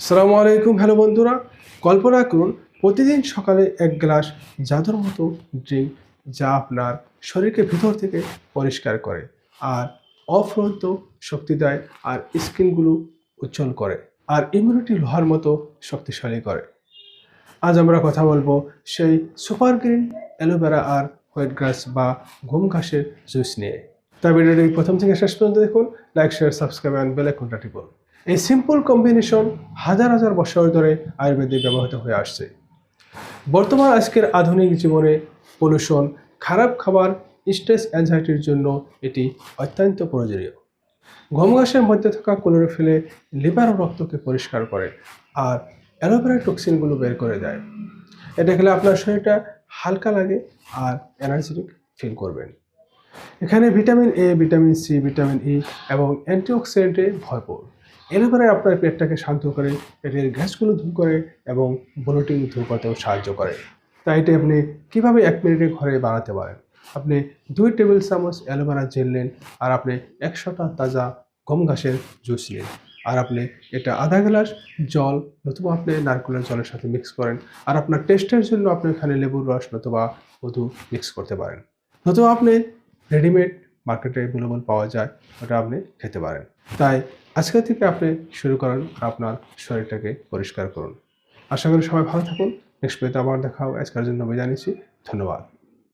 আসসালামু আলাইকুম, হ্যালো বন্ধুরা। কল্পনা করুন, প্রতিদিন সকালে এক গ্লাস জাদুর মতো ড্রিঙ্ক যা আপনার শরীরকে ভিতর থেকে পরিষ্কার করে আর অফুরন্ত শক্তি দেয় আর স্কিনগুলো উজ্জ্বল করে আর ইমিউনিটি লোহার মতো শক্তিশালী করে। আজ আমরা কথা বলব সেই সুপার গ্রিন অ্যালোভেরা আর হোয়াইট গ্রাস বা ঘুম ঘাসের জুস নিয়ে। তাই ভিডিওটি প্রথম থেকে শেষ পর্যন্ত দেখুন, like share subscribe and bell আইকনটা টিপুন। এই সিম্পল কম্বিনেশন হাজার হাজার বছর ধরে আয়ুর্বেদে ব্যবহৃত হয়ে আসছে। বর্তমান আজকের আধুনিক জীবনে পলিউশন খারাপ খাবার স্ট্রেস অ্যাংজাইটির জন্য এটি অত্যন্ত প্রয়োজনীয়। গম ঘাসের মধ্যে থাকা ক্লোরোফিলে লিভার রক্তকে পরিষ্কার করে আর অ্যালোভেরা টক্সিনগুলো বের করে দেয়। এটা খেলে আপনার শরীরটা হালকা লাগে আর এনার্জেটিক ফিল করবেন। এখানে vitamin A vitamin C vitamin E এবং অ্যান্টিঅক্সিডেন্টে ভরপুর। অ্যালোভেরা আপনার পেটটাকে শান্ত করে, পেটের গ্যাসগুলো দূর করে এবং ব্লোটিং দূর করতেও সাহায্য করে। তাই এটা আপনি কীভাবে এক মিনিটে ঘরে বানাতে পারেন? আপনি দুই টেবিল চামচ অ্যালোভেরা জেল নেন আর আপনি একশোটা তাজা গম ঘাসের জুস নিন। আর আপনি এটা আধা গ্লাস জল নতুবা আপনি নারকেলের জলের সাথে মিক্স করেন আর আপনার টেস্টের জন্য আপনি এখানে লেবুর রস নতুবা মধু মিক্স করতে পারেন। নতুবা আপনি রেডিমেড মার্কেটে অ্যাভেলেবল পাওয়া যায়, ওটা আপনি খেতে পারেন। তাই আজকে থেকে আপনি শুরু করেন আপনার শরীরটাকে পরিষ্কার করুন। আশা করি সবাই ভালো থাকুন। নেক্সট পেতে আবার দেখা হবে। আজকের জন্য আমি জানিয়েছি ধন্যবাদ।